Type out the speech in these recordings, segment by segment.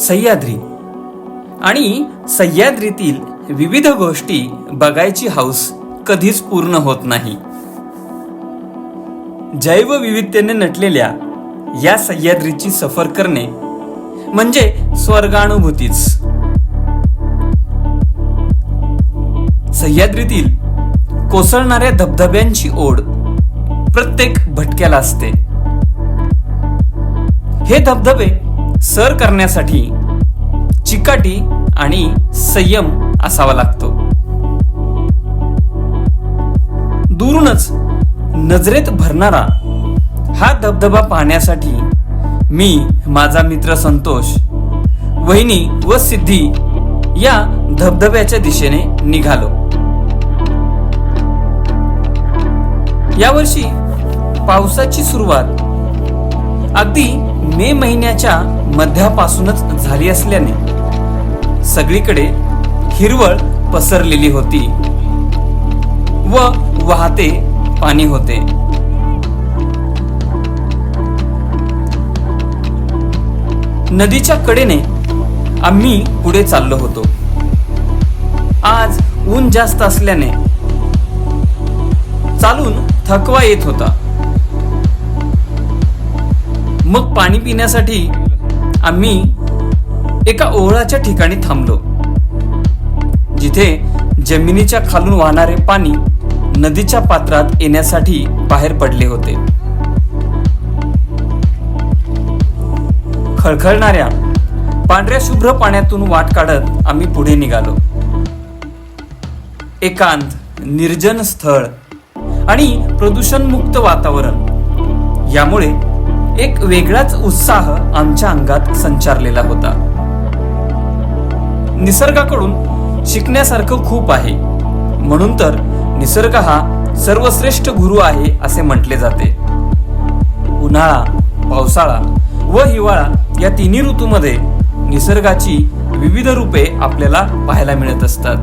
सह्याद्री. आणि सह्याद्रीतील विविध गोष्टी बघायची हौस कधीच पूर्ण होत नाही. जैवविविधतेने नटलेल्या या सह्याद्रीची सफर करणे म्हणजे स्वर्गानुभूतीच. सह्याद्रीतील कोसळणाऱ्या धबधब्यांची ओढ प्रत्येक भटक्याला असते. हे धबधबे सर करण्यासाठी चिकाटी आणि संयम असावा लागतो. दूरूनच नजरेत भरणारा हा धबधबा पाहण्यासाठी मी माझा मित्र संतोष वहिनी व सिद्धी या धबधब्याच्या दिशेने निघालो. यावर्षी पावसाची सुरुवात अगदी मे महिन्याच्या मध्यापासूनच झाली असल्याने सगळीकडे हिरवळ पसरलेली होती व वाहते पाणी होते. नदीच्या कडेने आम्ही पुढे चाललो होतो. आज ऊन जास्त असल्याने चालून थकवा येत होता. मग पाणी पिण्यासाठी आम्ही एका ओहळाच्या ठिकाणी थांबलो. जिथे जमिनीच्या खालून वाहणारे पाणी नदीच्या पात्रात येण्यासाठी बाहेर पडले होते. खळखळणाऱ्या पांढऱ्या शुभ्र पाण्यातून वाट काढत आम्ही पुढे निघालो. एकांत निर्जन स्थळ आणि प्रदूषणमुक्त वातावरण. यामुळे एक वेगळाच उत्साह आमच्या अंगात संचारलेला होता. निसर्गाकडून शिकण्यासारखं खूप आहे. म्हणून तर निसर्ग हा सर्वश्रेष्ठ गुरु आहे असे म्हटले जाते. उन्हाळा पावसाळा व हिवाळा या तिन्ही ऋतूमध्ये निसर्गाची विविध रूपे आपल्याला पाहायला मिळत असतात.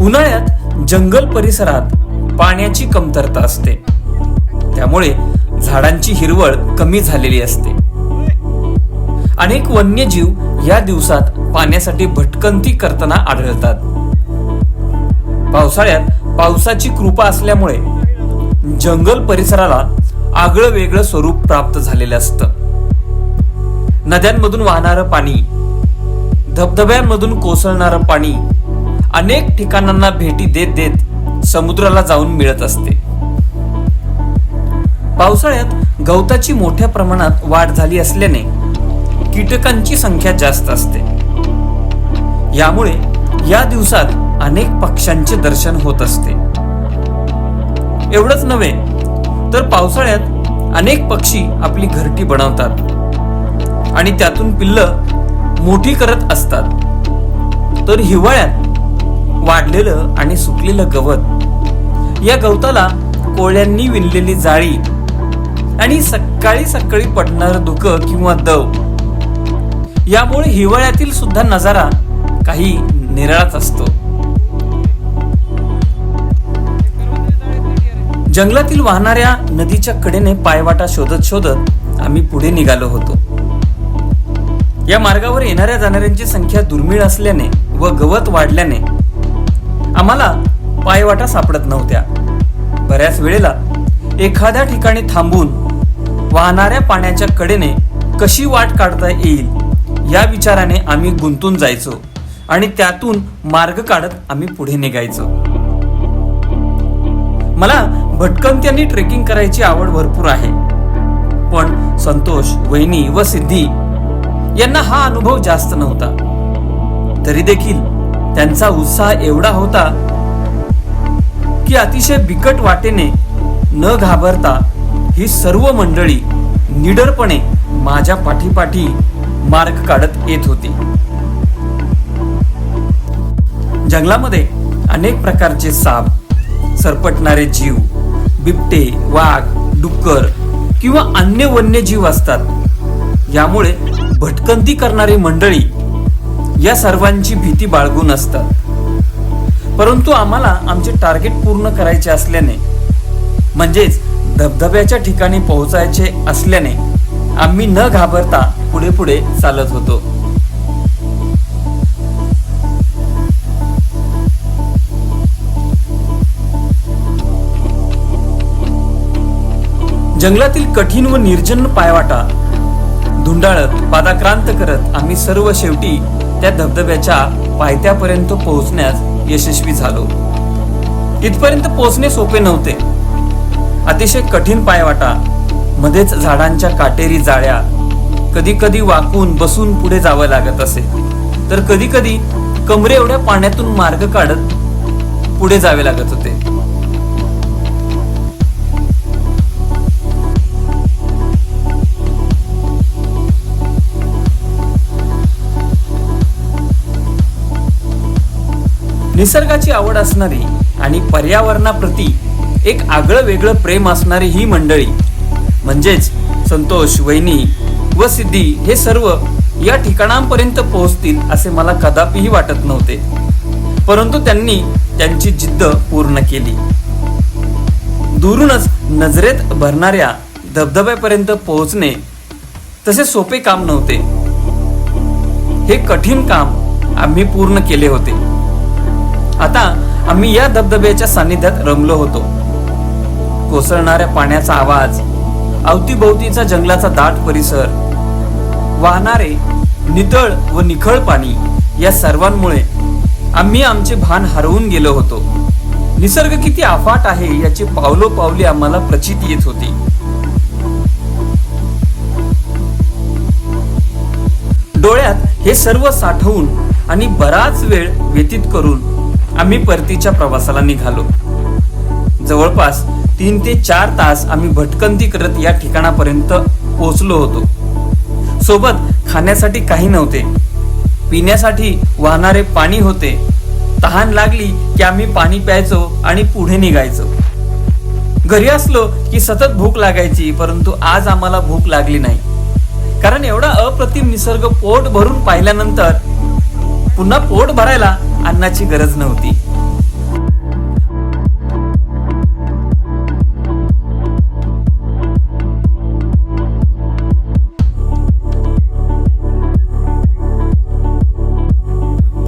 उन्हाळ्यात जंगल परिसरात पाण्याची कमतरता असते. त्यामुळे झाडांची हिरवळ कमी झालेली असते. अनेक वन्यजीव या दिवसात पाण्यासाठी भटकंती करताना आढळतात. पावसाळ्यात पावसाची कृपा असल्यामुळे जंगल परिसराला आगळं वेगळं स्वरूप प्राप्त झालेलं असतं. नद्यांमधून वाहणारं पाणी धबधब्यांमधून कोसळणारं पाणी अनेक ठिकाणांना भेटी देत देत समुद्राला जाऊन मिळत असते. पावसाळ्यात गवताची मोठ्या प्रमाणात वाढ झाली असल्याने कीटकांची संख्या जास्त असते. यामुळे या दिवसात अनेक पक्ष्यांचे दर्शन होत असते. एवढंच नव्हे तर पावसाळ्यात अनेक पक्षी आपली घरटी बनवतात आणि त्यातून पिल्लं मोठी करत असतात. तर हिवाळ्यात वाढलेलं आणि सुकलेलं गवत या गवताला कोळ्यांनी विणलेली जाळी आणि सकाळी सकाळी पडणार धुक किंवा दव. यामुळे हिवाळ्यातील सुद्धा नजारा काही निराळाच असतो. जंगलातील वाहणाऱ्या नदीच्या कडेने पायवाटा शोधत शोधत आम्ही पुढे निघालो होतो. या मार्गावर येणाऱ्या जाणाऱ्यांची संख्या दुर्मिळ असल्याने व गवत वाढल्याने आम्हाला पायवाटा सापडत नव्हत्या. बऱ्याच वेळेला एखाद्या ठिकाणी थांबून वाहणाऱ्या पाण्याच्या कडेने कशी वाट काढता येईल? या विचाराने आम्ही गुंतून जायचो आणि त्यातून मार्ग काढत आम्ही पुढे निघायचो. मला भटकंती आणि ट्रेकिंग करायची आवड भरपूर आहे. पण संतोष वहिनी व सिद्धी यांना हा अनुभव जास्त नव्हता. तरी देखील त्यांचा उत्साह एवढा होता की अतिशय बिकट वाटेने न घाबरता ही सर्व मंडळी निडरपणे माझ्या पाठीपाठी मार्ग काढत येत होती. जंगलामध्ये अनेक प्रकारचे साप सरपटणारे जीव बिबटे वाघ डुक्कर किंवा अन्य वन्यजीव असतात. यामुळे भटकंती करणारी मंडळी या सर्वांची भीती बाळगून असतात. परंतु आम्हाला आमचे टार्गेट पूर्ण करायचे असल्याने म्हणजेच धबधब्याच्या ठिकाणी पोहोचायचे असल्याने आम्ही न घाबरता पुढे पुढे चालत होतो. जंगलातील कठीण व निर्जन पायवाटा धुंडाळत पादाक्रांत करत आम्ही सर्व शेवटी त्या धबधब्याच्या पायथ्यापर्यंत पोहोचण्यास यशस्वी झालो. इथपर्यंत पोहोचणे सोपे नव्हते. अतिशय कठीण पायवाटा मध्येच झाडांच्या काटेरी जाळ्या. कधी कधी वाकून बसून पुढे जावं लागत असे. तर कधी कधी कमरे एवढ्या पाण्यातून मार्ग काढत पुढे जावे लागत होते. निसर्गाची आवड असणारी आणि पर्यावरणाप्रती एक आगळं वेगळं प्रेम असणारी ही मंडळी. म्हणजेच संतोष वैनी व सिद्धी हे सर्व या ठिकाणांपर्यंत पोहोचतील असे मला कदापिही वाटत नव्हते. परंतु त्यांनी त्यांची जिद्द पूर्ण केली. दुरूनच नजरेत भरणाऱ्या धबधब्यापर्यंत पोहोचणे तसे सोपे काम नव्हते. हे कठीण काम आम्ही पूर्ण केले होते. आता आम्ही या धबधब्याच्या सानिध्यात रमलो होतो. कोसळणाऱ्या पाण्याचा आवाज अवतीभोवतीचा जंगलाचा दाट परिसर वाहणारे नितळ व निखळ पाणी या सर्वांमुळे आम्ही आमचे भान हरवून गेलो होतो. निसर्ग किती अफाट आहे याची पावलोपावली आम्हाला प्रचिती येत होती. डोळ्यात हे सर्व साठवून आणि बराच वेळ व्यतीत करून आम्ही परतीच्या प्रवासाला निघालो. जवळपास तीन ते चार तास आम्ही भटकंती करत या ठिकाणापर्यंत पोहोचलो होतो. सोबत खाण्यासाठी काही नव्हते. पिण्यासाठी वाहणारे पाणी होते. तहान लागली की आम्ही पाणी प्यायचो आणि पुढे निघायचो. घरी असलो की सतत भूक लागायची परंतु आज आम्हाला भूक लागली नाही. कारण एवढा अप्रतिम निसर्ग पोट भरून पाहिल्यानंतर पुन्हा पोट भरायला अन्नाची गरज नव्हती.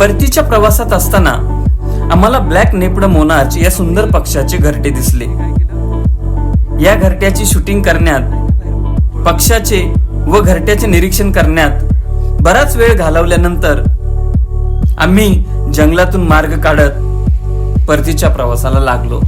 परतीच्या प्रवासात असताना आम्हाला ब्लॅक नेपड मोनार्च या सुंदर पक्षाचे घरटे दिसले. या घरट्याची शूटिंग करण्यात पक्षाचे व घरट्याचे निरीक्षण करण्यात बराच वेळ घालवल्यानंतर आम्ही जंगलातून मार्ग काढत परतीच्या प्रवासाला लागलो.